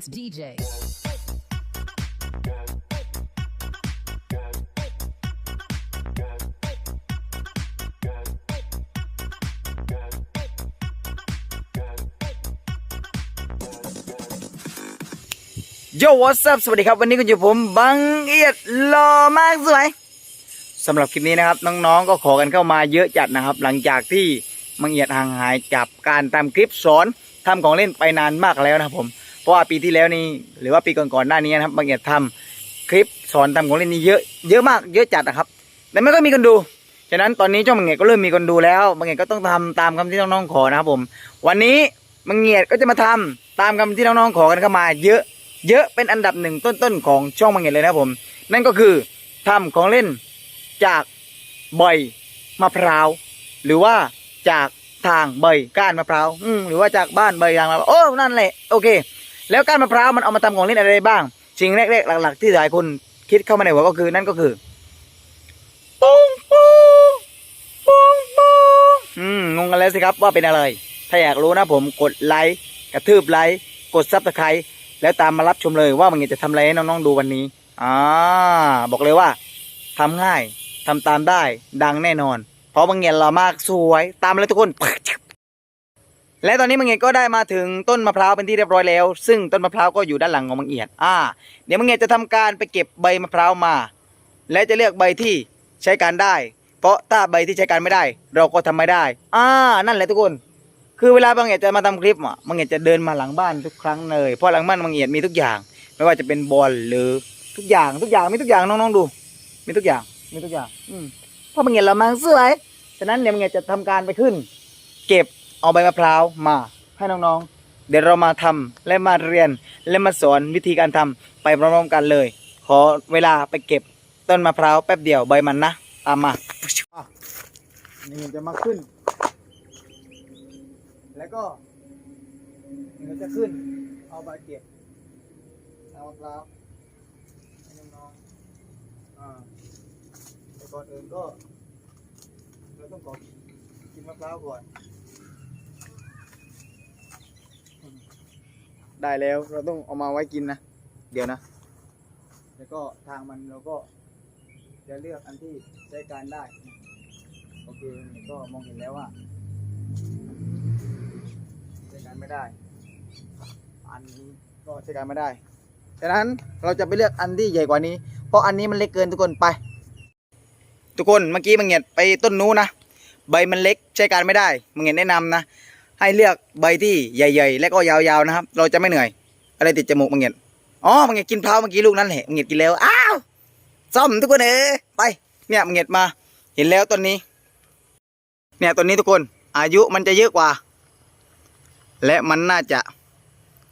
dance DJ. โยว what's up สวัสดีครับ วันนี้คุณอยู่ผมบังเอียดหล่อมากสวยสำหรับคลิปนี้นะครับ น้องๆก็ขอกันเข้ามาเยอะจัดนะครับ หลังจากที่บังเอียดห่างหายจากการทำคลิปสอนทำของเล่นไปนานมากแล้วนะครับผม เพราะว่าปีที่แล้วนี่หรือว่าปีก่อนๆหน้านี้นะครับบังเอียดทำคลิปสอนทำของเล่นนี้เยอะเยอะมากเยอะจัดนะครับ แต่ไม่ก็มีคนดูฉะนั้นตอนนี้ช่องบังเอียดก็เริ่มมีคนดูแล้วบังเอียดก็ต้องทำตามคำที่น้องๆขอนะครับผม วันนี้บังเอียดก็จะมาทำตามคำที่น้องๆขอกันเข้ามา เยอะเยอะเป็นอันดับหนึ่งต้นๆของช่องบังเงียดเลยนะครับผม นั่นก็คือทำของเล่นจากใบมะพร้าวหรือว่าจากทางใบก้านมะพร้าวหรือว่าจากบ้านใบยางมะพร้าวโอ้นั่นแหละโอเค แล้วก้านมะพร้าวมันเอามาทำของเล่นอะไรได้บ้างสิ่งแรกๆหลัก ๆ ที่หลายคนคิดเข้ามาในหัวก็คือนั่นก็คือปุ้งปุ้งปุ้งปุ้งอืมงงกันแล้วสิครับว่าเป็นอะไร ถ้าอยากรู้นะผมกดไลค์กระทืบไลค์กดซับสไครต์แล้วตามมารับชมเลยว่ามันจะทำอะไรให้น้องๆดูวันนี้อ่าบอกเลยว่าทำง่ายทำตามได้ดังแน่นอน เพราะบางเงียนเรามากสวย ตามเลยทุกคน และตอนนี้บางเงียก็ได้มาถึงต้นมะพร้าวเป็นที่เรียบร้อยแล้ว ซึ่งต้นมะพร้าวก็อยู่ด้านหลังของบางเอียดอ่า เดี๋ยวบางเงียนจะทำการไปเก็บใบมะพร้าวมา และจะเลือกใบที่ใช้การได้ เพราะถ้าใบที่ใช้การไม่ได้ เราก็ทำไม่ได้ อ่า นั่นแหละทุกคน คือเวลาบางเอียดจะมาทำคลิปอะบางเอียดจะเดินมาหลังบ้านทุกครั้งเลย เพราะหลังบ้านบางเอียดมีทุกอย่าง ไม่ว่าจะเป็นบอลหรือทุกอย่างทุกอย่างมีทุกอย่างน้องๆดู มีทุกอย่างมีทุกอย่าง อืมเพราะบางเอียดเรามาสวยฉะนั้นเดี๋ยวบางเอียดจะทำการไปขึ้น เก็บ เอาใบมะพร้าวมาให้น้องๆ เดี๋ยวเรามาทำและมาเรียนและมาสอนวิธีการทำไปพร้อมๆกันเลย ขอเวลาไปเก็บต้นมะพร้าวแป๊บเดียวใบมันนะตามมาอะนี่จะมาขึ้น แล้วก็เราจะขึ้น เอาใบเก็บเอามะพร้าวให้น้องๆอ่าแต่ก่อนอื่นก็เราต้องขอกินมะพร้าวก่อน ได้แล้ว เราต้องเอามาไว้กินนะ เดี๋ยวนะ แล้วก็ทางมันเราก็จะเลือกอันที่ใช้การได้ โอเคก็มองเห็นแล้วว่าใช้การไม่ได้ อันนี้ก็ใช้การไม่ได้ฉะนั้นเราจะไปเลือกอันที่ใหญ่กว่านี้ เพราะอันนี้มันเล็กเกินทุกคนไป ทุกคนเมื่อกี้มังเงียดไปต้นนู้นนะ ใบมันเล็กใช้การไม่ได้มังเงียดแนะนำนะ ให้เลือกใบที่ใหญ่ ๆ และก็ยาวๆนะครับ เราจะไม่เหนื่อย อะไรติดจมูกมังเงียดอ๋อมังเงียดกินพร้าเมื่อกี้ลูกนั้นแหละมังเงียดกินแล้วอ้าวซ่อมทุกคนเออไปเนี่ยมังเงียดมา เห็นแล้วต้นนี้ เนี่ยต้นนี้ทุกคน อายุมันจะเยอะกว่า และมันน่าจะ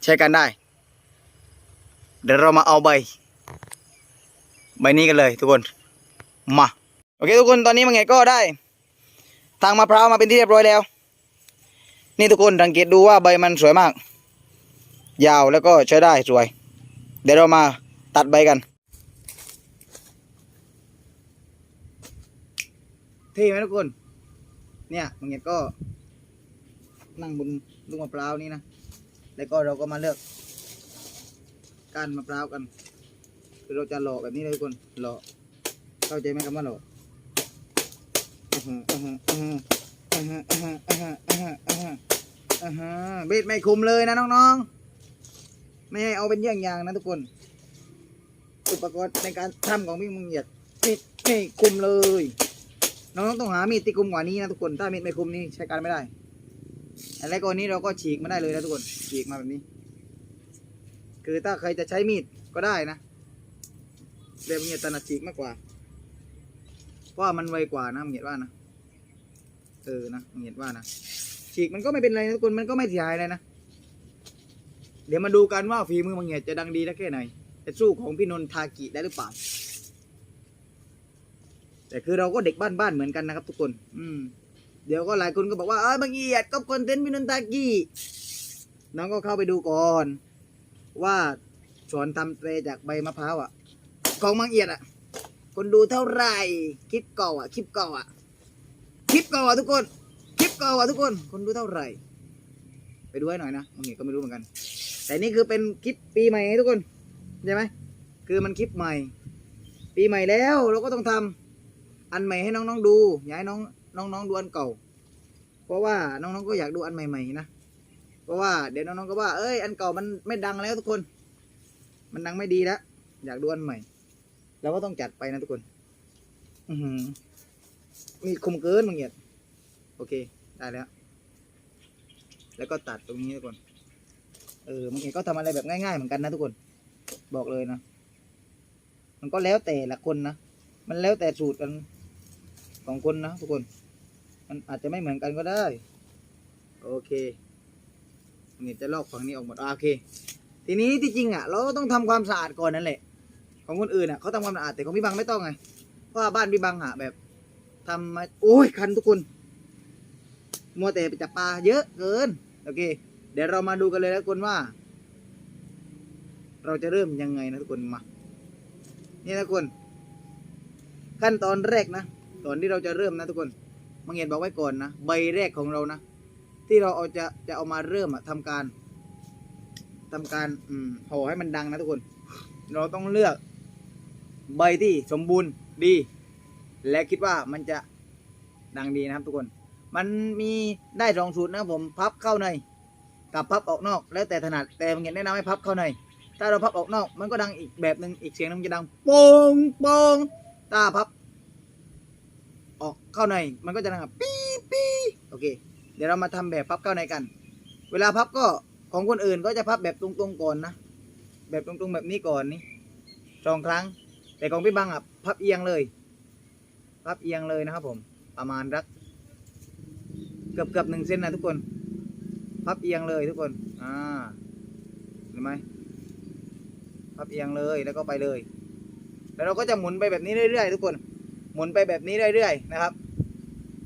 ใช้กันได้ เดี๋ยวเรามาเอาใบ ใบนี้กันเลยทุกคนมาโอเคทุกคนตอนนี้มันไงก็ได้ ทางมะพร้าวมาเป็นที่เรียบร้อยแล้ว นี่ทุกคนสังเกตดูว่าใบมันสวยมาก ยาวแล้วก็ใช้ได้สวย เดี๋ยวเรามาตัดใบกันเท่ไหมทุกคน เนี่ยมันไงก็ นั่งบนลูกมะพร้าวนี่นะ แล้วก็เราก็มาเลือกก้านมะพร้าวกัน คือเราจะหล่อแบบนี้เลยทุกคนหล่อเข้าใจไหมคำว่าหล่ออือหืออือหือ อื้อหืออื้อหืออื้อหืออื้อหืออื้อหืออื้อหืออื้อหือเบ็ดไม่คุมเลยนะน้องๆ ไม่ให้เอาเป็นเยี่ยงอย่างนะทุกคน อุปกรณ์ในการทำของพี่มึงเหยียดมีดไม่คุมเลย น้องๆต้องหามีดที่คุมกว่านี้นะทุกคน ถ้ามีดไม่คุมนี่ใช้การไม่ได้อะไรก่อนนี้เราก็ฉีกมาได้เลยนะทุกคน ฉีกมาแบบนี้ คือถ้าใครจะใช้มีดก็ได้นะเรียกเงียถนัดฉีกมากกว่า เพราะมันไวกว่านะเงียดว่านะ เออนะเงียดว่านะฉีกมันก็ไม่เป็นไรนะทุกคนมันก็ไม่เสียหายเลยนะ เดี๋ยวมาดูกันว่าฝีมือมังเงียดจะดังดีได้แค่ไหนจะสู้ของพี่นนทากิได้หรือเปล่า แต่คือเราก็เด็กบ้านๆเหมือนกันนะครับ ทุกคน อืม เดี๋ยวก็หลายคนก็บอกว่าเออบางเอียดก็คอนเทนต์พี่นนทากิน้องก็เข้าไปดูก่อน ว่าสอนทำเตรจากใบมะพร้าวอะ ของบางเอียดอะ คนดูเท่าไหร่คลิปเก่าอะคลิปเก่าอะ คลิปเก่าอะทุกคน คลิปเก่าอะทุกคน คนดูเท่าไหร่ ไปดูให้หน่อยนะบางเอียดก็ไม่รู้เหมือนกัน แต่นี่คือเป็นคลิปปีใหม่ทุกคนใช่ไหมคือมันคลิปใหม่ ปีใหม่แล้วเราก็ต้องทำอันใหม่ให้น้องๆดูอย่าให้น้องน้องๆดูอันเก่า เพราะว่าน้องๆก็อยากดูอันใหม่ๆนะเพราะว่าเดี๋ยวน้องๆก็ว่าเอ้ยอันเก่ามันไม่ดังแล้วทุกคน มันดังไม่ดีแล้วอยากดูอันใหม่เราก็ต้องจัดไปนะทุกคน อือหือ มีคมเกินมึงเหยียดโอเค ได้แล้ว แล้วก็ตัดตรงนี้ทุกคน เออมึงเห็นก็ทำอะไรแบบง่ายๆเหมือนกันนะทุกคน บอกเลยนะ มันก็แล้วแต่ละคนนะ มันแล้วแต่สูตรกันของคนนะทุกคน มันอาจจะไม่เหมือนกันก็ได้ โอเคนี่จะลอกฝั่งนี้ออกหมดโอเค ทีนี้ที่จริงอะ เราก็ต้องทำความสะอาดก่อนนั่นแหละ ของคนอื่นอะเขาทำความสะอาดแต่ของพี่บังไม่ต้องไง เพราะบ้านพี่บังอะแบบ ทำมาโอ้ยคันทุกคน มัวแต่ไปจับปลาเยอะเกิน โอเค เดี๋ยวเรามาดูกันเลยนะทุกคนว่า เราจะเริ่มยังไงนะทุกคนมา นี่นะทุกคน ขั้นตอนแรกนะก่อนที่เราจะเริ่มนะทุกคนมังเงียนบอกไว้ก่อนนะ ใบแรกของเรานะ ที่เราเอาจะจะเอามาเริ่มอะทำการทำการอืมห่อให้มันดังนะทุกคน เราต้องเลือกใบที่สมบูรณ์ดี และคิดว่ามันจะดังดีนะครับทุกคน มันมีได้สองสูตรนะผมพับเข้าในกับพับออกนอก แล้วแต่ถนัดแต่ผมเงียนแนะนำให้พับเข้าใน ถ้าเราพับออกนอก มันก็ดังอีกแบบหนึ่งอีกเสียงหนึงจะดังโป่งโป่งถ้าพับ ออกเข้าในมันก็จะดังแบบปี๊ปี๊โอเค เดี๋ยวเรามาทำแบบพับเข้าในกัน เวลาพับก็ของคนอื่นก็จะพับแบบตรงๆก่อนนะแบบตรงๆแบบนี้ก่อนนี่สองครั้ง แต่ของพี่บังอะพับเอียงเลย พับเอียงเลยนะครับผมประมาณรัก เกือบเกือบหนึ่งเซนนะทุกคน พับเอียงเลยทุกคนอ่าเห็นไหมพับเอียงเลยแล้วก็ไปเลย แล้วเราก็จะหมุนไปแบบนี้เรื่อยๆทุกคน หมุนไปแบบนี้เรื่อยๆนะครับ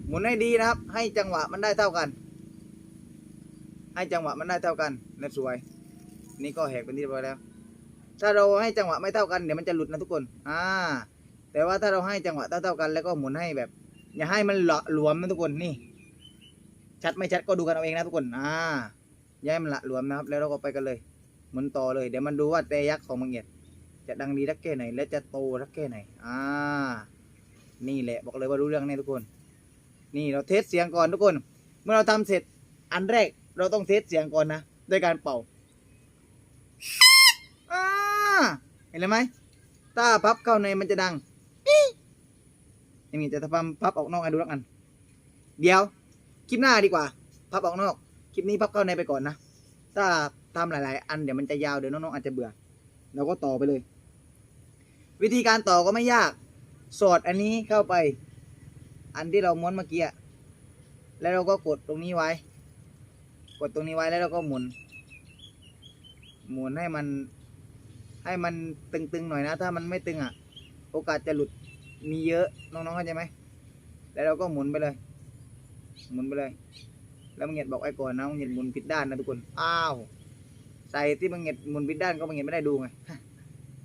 หมุนให้ดีนะครับ ให้จังหวะมันได้เท่ากัน ให้จังหวะมันได้เท่ากันและสวย นี่ก็แหกเป็นที่เรียบร้อยแล้ว ถ้าเราให้จังหวะไม่เท่ากันเดี๋ยวมันจะหลุดนะทุกคน อ่า แต่ว่าถ้าเราให้จังหวะเท่าๆกันแล้วก็หมุนให้แบบ อย่าให้มันหละหลวมนะทุกคนนี่ ชัดไม่ชัดก็ดูกันเอาเองนะทุกคนอ่าอย่าให้มันละหลวมนะครับ แล้วเราก็ไปกันเลยหมุนต่อเลยเดี๋ยวมันดูว่าแต่ยักษ์ของมังเงียดจะดังดีสักแค่ไหน และจะโตสักแค่ไหน อ่า นี่แหละบอกเลยว่ารู้เรื่องแน่ทุกคน นี่เราเทสเสียงก่อนทุกคน เมื่อเราทำเสร็จอันแรกเราต้องเทสเสียงก่อนนะด้วยการเป่าอ่าเห็นเลยไหมถ้าพับเข้าในมันจะดัง อย่างนี้จะทำพับออกนอกให้ดูแล้วกัน เดี๋ยว คลิปหน้าดีกว่า พับออกนอก คลิปนี้พับเข้าในไปก่อนนะ ถ้าทำหลาย ๆ อันเดี๋ยวมันจะยาวเดี๋ยวน้องๆอาจจะเบื่อ เราก็ต่อไปเลย วิธีการต่อก็ไม่ยาก สอดอันนี้เข้าไป อันที่เราม้วนเมื่อกี้แล้วเราก็กดตรงนี้ไว้ กดตรงนี้ไว้แล้วเราก็หมุน หมุนให้มันให้มันตึงๆหน่อยนะ ถ้ามันไม่ตึงอะ โอกาสจะหลุดมีเยอะน้องๆเข้าใจไหมแล้วเราก็หมุนไปเลย หมุนไปเลย แล้วมังเงียดบอกไอ้ก่อนนะมังเงียดหมุนผิดด้านนะทุกคนอ้าวใส่ที่มังเงียดหมุนผิดด้านก็มังเงียดไม่ได้ดูไง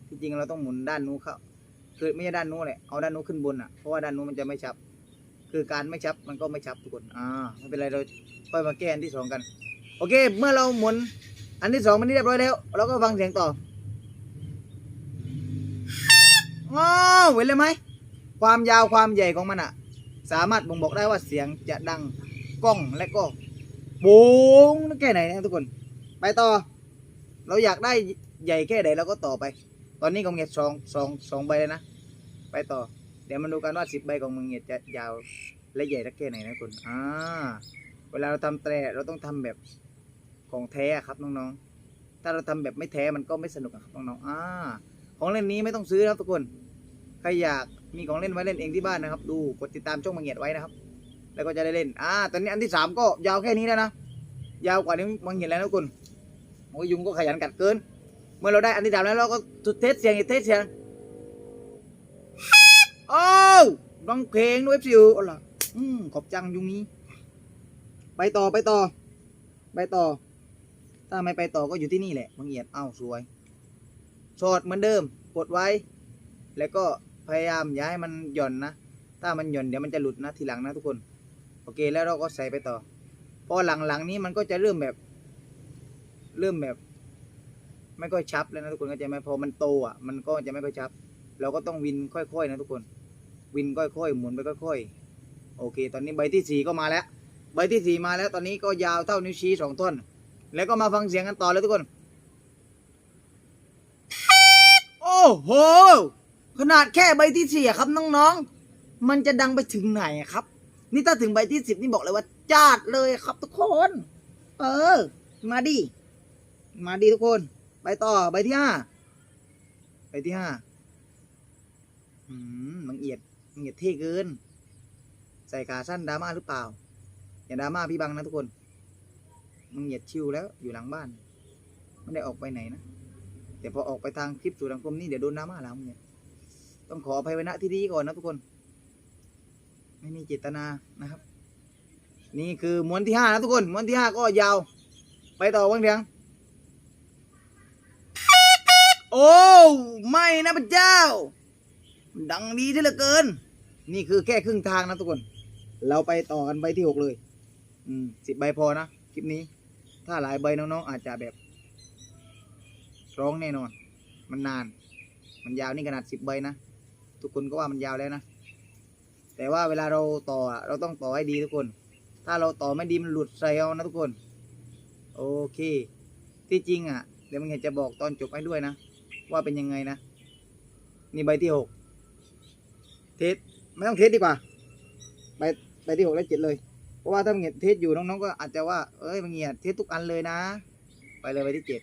ที่จริงเราต้องหมุนด้านนู้นเข้าคือไม่ใช่ด้านนู้นแหละเอาด้านนู้นขึ้นบนอะเพราะว่าด้านนู้นมันจะไม่ชับ คือการไม่ชับมันก็ไม่ชับทุกคนอ่าไม่เป็นไรเราค่อยมาแก้อันที่สองกัน โอเค เมื่อเราหมุนอันที่สองมันนี่เรียบร้อยแล้ว เราก็ฟังเสียงต่อ อ๋อเห็นเลยไหม ความยาวความใหญ่ของมันอะสามารถบ่งบอกได้ว่าเสียงจะดังกล้องและก็บูงแค่ไหนนะทุกคน ไปต่อ เราอยากได้ใหญ่แค่ไหนเราก็ต่อไป ตอนนี้ของเงียดสองสองสองใบเลยนะ ไปต่อ เดี๋ยวมาดูกันว่าสิบใบของมึงเงียดจะยาวและใหญ่สักแค่ไหนนะคุณอ่า เวลาเราทำแตรเราต้องทำแบบของแท้ครับน้องๆ ถ้าเราทำแบบไม่แท้มันก็ไม่สนุกครับน้องๆ อ่า ของเล่นนี้ไม่ต้องซื้อนะครับทุกคน ใครอยากมีของเล่นไว้เล่นเองที่บ้านนะครับ ดูกดติดตามช่องมังเงียดไว้นะครับ แล้วก็จะได้เล่น อ่า ตอนนี้อันที่สามก็ยาวแค่นี้แล้วนะ ยาวกว่านี้มังเงียดแล้วนะทุกคน โอ้ยยุงก็ขยันกัดเกิน เมื่อเราได้อันที่สามแล้วเราก็เทสเสียงอีกเทสเสียง โอ้วร้องเพลงด้วยฟิวอ๋อล่ะอืมขอบจังยุงนี้ ไปต่อไปต่อ ไปต่อ ถ้าไม่ไปต่อก็อยู่ที่นี่แหละมังเอียดเอ้าสวย สอดเหมือนเดิมกดไว้ แล้วก็พยายามอย่าให้มันหย่อนนะ ถ้ามันหย่อนเดี๋ยวมันจะหลุดนะทีหลังนะทุกคน โอเคแล้วเราก็ใส่ไปต่อ พอหลังๆนี้มันก็จะเริ่มแบบ เริ่มแบบ ไม่ค่อยชับแล้วนะทุกคนเข้าใจไหมพอมันโตอะ มันก็จะไม่ค่อยชับ เราก็ต้องวินค่อยๆนะทุกคน วินค่อยๆหมุนไปค่อยๆ โอเค ตอนนี้ใบที่สี่ก็มาแล้ว ใบที่สี่มาแล้ว ตอนนี้ก็ยาวเท่านิ้วชี้สองท่อน แล้วก็มาฟังเสียงกันต่อเลยทุกคน โอ้โห ขนาดแค่ใบที่สี่ครับน้องๆ มันจะดังไปถึงไหนครับ นี่ถ้าถึงใบที่สิบนี่บอกเลยว่าจาดเลยครับทุกคน เออ มาดิ มาดิทุกคน ไปต่อใบที่ห้าใบที่ห้าอืมมังเอียดมังเอียดเท่เกิน ใส่ขาสั้นดราม่าหรือเปล่า อย่าดราม่าพี่บังนะทุกคนมังเอียดชิวแล้วอยู่หลังบ้าน ไม่ได้ออกไปไหนนะ แต่พอออกไปทางคลิปสู่สังคมนี่เดี๋ยวโดนดราม่าแล้วมึงเนี่ยต้องขออภัยไว้ณที่นี้ก่อนนะทุกคน ไม่มีเจตนานะครับ นี่คือม้วนที่ห้านะทุกคนม้วนที่ห้าก็ยาว ไปต่อวังเถียงโอ้ไม่นะพระเจ้า ดังดีที่เหลือเกิน นี่คือแค่ครึ่งทางนะทุกคน เราไปต่อกันใบที่หกเลย อืมสิบใบพอนะคลิปนี้ ถ้าหลายใบน้องๆอาจจะแบบ ร้องแน่นอน มันนาน มันยาวนี่ขนาดสิบใบนะ ทุกคนก็ว่ามันยาวแล้วนะ แต่ว่าเวลาเราต่อเราต้องต่อให้ดีทุกคน ถ้าเราต่อไม่ดีมันหลุดใส่เอานะทุกคน โอเค ที่จริงอะ เดี๋ยวมึงเห็นจะบอกตอนจบให้ด้วยนะ ว่าเป็นยังไงนะ นี่ใบที่หกเทสไม่ต้องเทสดีกว่า ใบใบที่หกและเจ็ดเลย เพราะว่าถ้ามึงเห็นเทสอยู่น้องๆก็อาจจะว่า เอ้ยมึงเห็นเทสทุกอันเลยนะ ไปเลยใบที่เจ็ด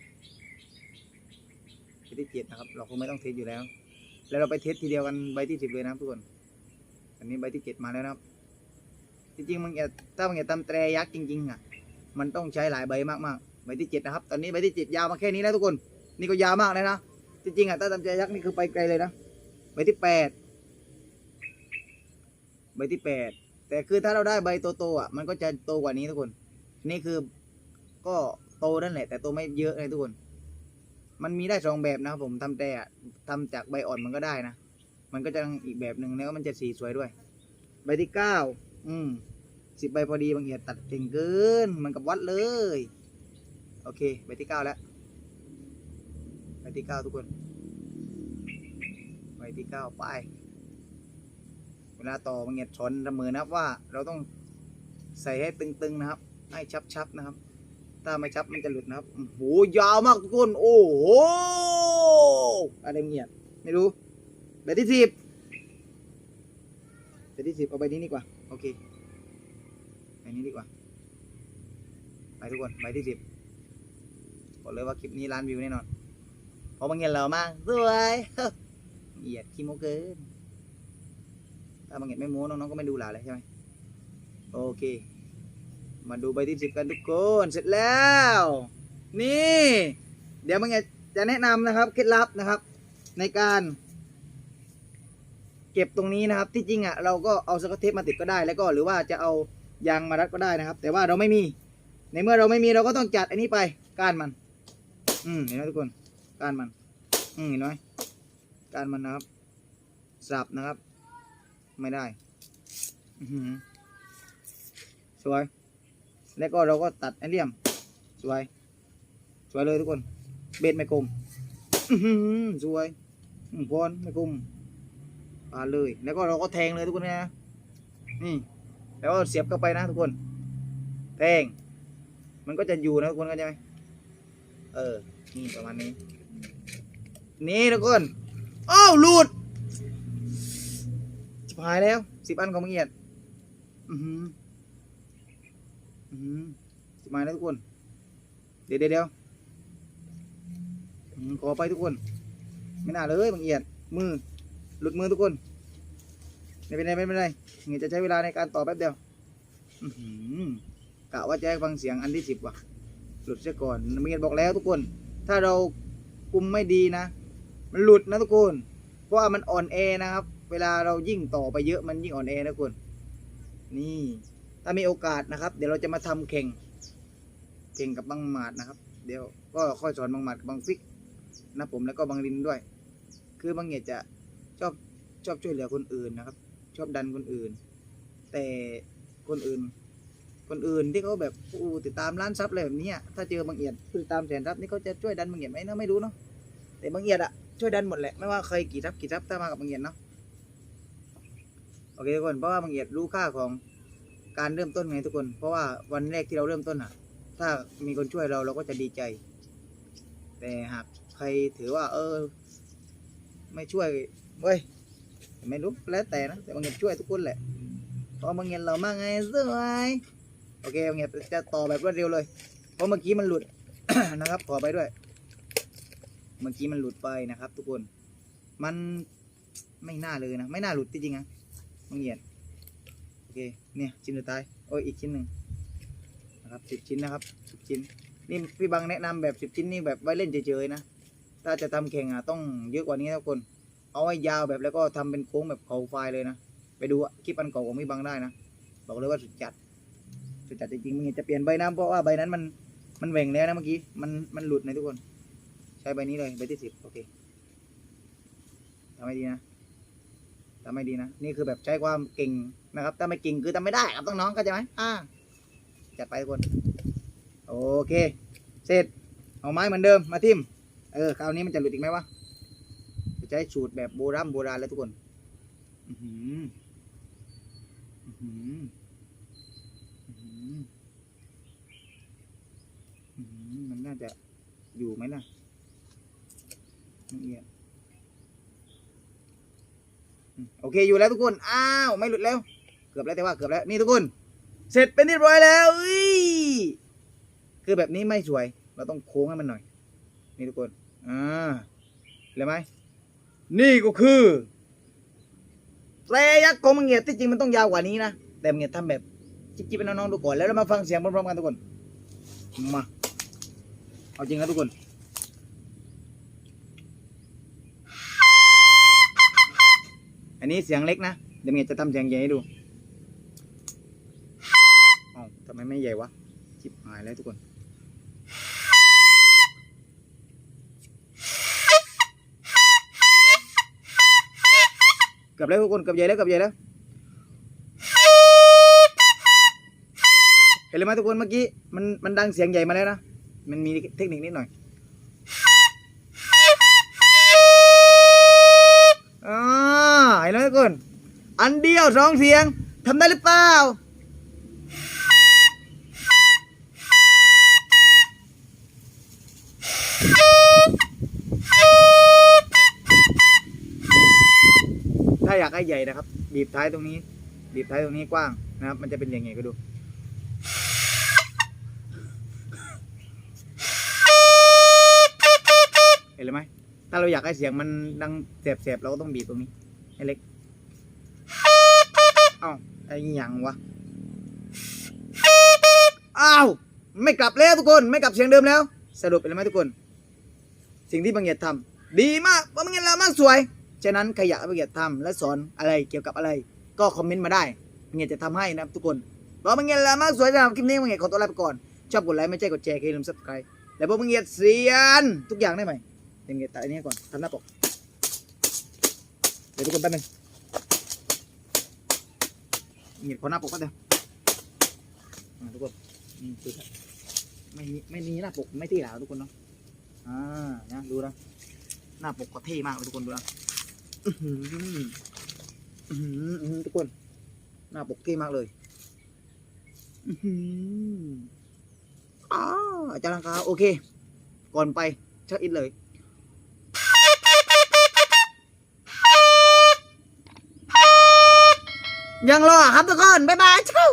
ที่เจ็ดนะครับ เราคงไม่ต้องเทสอยู่แล้ว แล้วเราไปเทสทีเดียวกันใบที่สิบเลยนะทุกคน อันนี้ใบที่เจ็ดมาแล้วนะครับ จริงๆมันจะถ้ามันจะทำแตรยักษ์จริงๆอะ มันต้องใช้หลายใบมากๆ ใบที่เจ็ดนะครับ ตอนนี้ใบที่เจ็ดยาวมาแค่นี้แล้วทุกคน นี่ก็ยาวมากเลยนะ จริงๆอะถ้าทำแตรยักษ์นี่คือไปไกลเลยนะ ใบที่แปดใบที่แปดแต่คือถ้าเราได้ใบโตๆอะ มันก็จะโตกว่านี้ทุกคน นี่คือก็โตนั่นแหละ แต่โตไม่เยอะเลยทุกคน มันมีได้สองแบบนะครับผมทำแต่อะทำจากใบอ่อนมันก็ได้นะ มันก็จะอีกแบบหนึ่งแล้วมันจะสีสวยด้วย ใบที่เก้าอืมสิบใบพอดีบางเอียดตัดเก่งเกินมันกับวัดเลย โอเค ใบที่เก้าแล้วใบที่เก้าทุกคน ใบที่เก้าไป เวลาต่อบางเอียดสอนระเมือนะครับว่าเราต้องใส่ให้ตึงๆนะครับ ให้ชับๆนะครับ ถ้าไม่ชับมันจะหลุดนะครับโอ้โหยาวมากทุกคน โอ้โหอะไรเงียบไม่รู้ใบที่สิบใบที่สิบเอาใบนี้ดีกว่า โอเคใบนี้ดีกว่าไปทุกคนใบที่สิบบอกเลยว่าคลิปนี้ล้านวิวแน่นอนเพราะบางเงียบเรามากสวยเหยียดขี้โมเกินถ้าบางเงียบไม่โม้น้องๆก็ไม่ดูหลาเลยใช่ไหมโอเค มาดูใบที่สิบกันทุกคนเสร็จแล้ว นี่ เดี๋ยวมึงจะแนะนำนะครับเคล็ดลับนะครับ ในการเก็บตรงนี้นะครับ ที่จริงอะเราก็เอาสกอตเทปมาติดก็ได้แล้วก็หรือว่าจะเอายางมารัดก็ได้นะครับ แต่ว่าเราไม่มี ในเมื่อเราไม่มีเราก็ต้องจัดอันนี้ไปก้านมัน อืมเห็นไหมทุกคนก้านมัน อืมเห็นไหมก้านมันนะครับสับนะครับ ไม่ได้ อือสวย แล้วก็เราก็ตัดไอเลี่ยม สวย สวยเลยทุกคน เบ็ดไม่กลมสวยอืมพรไม่กลมปาเลย แล้วก็เราก็แทงเลยทุกคนนะนี่แล้วก็เสียบเข้าไปนะทุกคน แทง มันก็จะอยู่นะทุกคนเข้าใจไหมเออ นี่ประมาณนี้ นี่ทุกคน อ้าวหลุดชิบหายแล้วสิบอันของมึงเอียด อือหือ อืมจะมาแล้วทุกคน เดี๋ยวเดี๋ยวขอไปทุกคน ไม่น่าเลยบางเอียด มือ หลุดมือทุกคนไม่เป็นไรไม่เป็นไรเงี้ยจะใช้เวลาในการต่อแป๊บเดียวกะว่าจะฟังเสียงอันที่สิบว่ะ หลุดซะก่อนเมียบอกแล้วทุกคน ถ้าเราคุมไม่ดีนะ มันหลุดนะทุกคน เพราะว่ามันอ่อนแอนะครับ เวลาเรายิ่งต่อไปเยอะมันยิ่งอ่อนแอนะทุกคน นี่ ถ้ามีโอกาสนะครับ เดี๋ยวเราจะมาทำแข่งแข่งกับบางหมาดนะครับ เดี๋ยวก็ค่อยสอนบางหมาดกับบางฟิกนะผมแล้วก็บางรินด้วย คือบางเหตุจะชอบชอบช่วยเหลือคนอื่นนะครับ ชอบดันคนอื่น แต่คนอื่น คนอื่นที่เขาแบบอู้ติดตามร้านซับอะไรแบบนี้ถ้าเจอบางเอียดติดตามแสนซับนี่เขาจะช่วยดันบางเอียดไหมนะไม่รู้เนาะแต่บางเอียดอะช่วยดันหมดแหละไม่ว่าใครกี่ซับกี่ซับถ้ามากับบางเอียดเนาะโอเคทุกคนเพราะว่าบางเอียดรู้ค่าของ การเริ่มต้นไงทุกคน เพราะว่าวันแรกที่เราเริ่มต้นอะ ถ้ามีคนช่วยเราเราก็จะดีใจ แต่หากใครถือว่า เออ ไม่ช่วยเว้ยไม่รู้แล้วแต่นะแต่บางเอียดช่วยทุกคนแหละเพราะบางเงียเรามากไงสวยโอเคบางเงียจะต่อแบบรวดเร็วเลย เพราะเมื่อกี้มันหลุด นะครับ ขอไปด้วย เมื่อกี้มันหลุดไปนะครับ ทุกคน มันไม่น่าเลยนะไม่น่าหลุดจริงๆนะบางเงีย เคเนี่ยชิ้นสุดท้ายโอ้ยอีกชิ้นหนึ่งนะครับสิบชิ้นนะครับสิบชิ้นนี่พี่บังแนะนำแบบสิบชิ้นนี่แบบไว้เล่นเฉยๆนะถ้าจะทำแข่งอะต้องเยอะกว่านี้ทุกคน เอาไว้ยาวแบบแล้วก็ทำเป็นโค้งแบบเขาไฟเลยนะไปดูอะคลิปอันเก่าของพี่บังได้นะบอกเลยว่าสุดจัดสุดจัดจริงๆมึงจะเปลี่ยนใบน้ำเพราะว่าใบนั้นมันมันแหว่งแล้วนะเมื่อกี้มันมันหลุดนะทุกคน ใช้ใบนี้เลยใบที่สิบโอเคทำให้ดีนะทำให้ดีนะ นี่คือแบบใช้ความเก่ง นะครับถ้าไม่เก่งคือทำไม่ได้ครับต้องน้องเข้าใจไหมอ่าจัดไปทุกคน โอเค เสร็จ เอาไม้เหมือนเดิมมาทิ่ม เออ คราวนี้มันจะหลุดอีกไหมวะจะใช้สูตรแบบโบราณโบราณแล้วทุกคน อือหืออือหือมันน่าจะอยู่ไหมล่ะเอียโอเคอยู่แล้วทุกคน อ้าว ไม่หลุดแล้ว กือบแล้วแต่ว่าเกือบแล้วนี่ทุกคน เสร็จเป็นที่ร้อยแล้วอุ้ยคือแบบนี้ไม่สวย เราต้องโค้งให้มันหน่อย นี่ทุกคนอ่าเห็นไหมนี่ก็คือแต่ยักษ์ของมังเงียดที่จริงมันต้องยาวกว่านี้นะแต่มังเงียดทำแบบจิ๊บๆให้น้องๆดูก่อนแล้วเรามาฟังเสียงพร้อมๆกันทุกคนมาเอาจริงนะทุกคนอันนี้เสียงเล็กนะเดี๋ยวมังเงียจะทำเสียงใหญ่ให้ดู ไมไม่ใหญ่วะชิบหายแล้วทุกคนเกือบแล้วทุกคนเกือบใหญ่แล้วเกือบใหญ่แล้วเห็นเลยไหมทุกคนเมื่อกี้มันมันดังเสียงใหญ่มาแล้วนะมันมีเทคนิคนิดหน่อยอ่าเห็นไหมทุกคนอันเดียวสองเสียงทำได้หรือเปล่าาอยากให้ใหญ่นะครับ บีบท้ายตรงนี้ บีบท้ายตรงนี้กว้างนะครับ มันจะเป็นอย่างไงก็ดู เห็นเลยไหมถ้าเราอยากให้เสียงมันดังแสบๆเราก็ต้องบีบตรงนี้ให้เล็ก เอ้าไอ้หยังวะอ้าวไม่กลับแล้วทุกคนไม่กลับเสียงเดิมแล้ว สรุปเป็นไหมทุกคน สิ่งที่บางเอียดทำดีมากบางเอียดเรามากสวย ฉะนั้นใครอยากให้บางเอียดทำและสอนอะไรเกี่ยวกับอะไร ก็คอมเมนต์มาได้บางเอียจะทำให้นะครับทุกคนเพราะบางเอียดเรามากสวยสำหรับคลิปนี้บางเอียดขอตัวลาไปก่อน ชอบกดไลค์ไม่ใช่กดแชร์อย่าลืม subscribe แล้วพวกบางเอียดเสียนทุกอย่างได้ไหมเดี๋ยวบางเอียดตัดอันนี้ก่อนทำหน้าปกเดี๋ยวทุกคนแป๊บนึงบางเอียดขอหน้าปกก็ได้ทุกคนนี่คือไม่ไม่มีหน้าปกไม่ที่หลาวทุกคนเนาะอ่านะดูนะหน้าปกก็เท่มากเลยทุกคนดูนะ ทุกคนหน้าปกเท่มากเลยอื้อหืออ้าวอาจารย์ลังคาโอเค ก่อนไปเช็คอินเลยยังรอครับทุกคน บ๊ายบายเช้า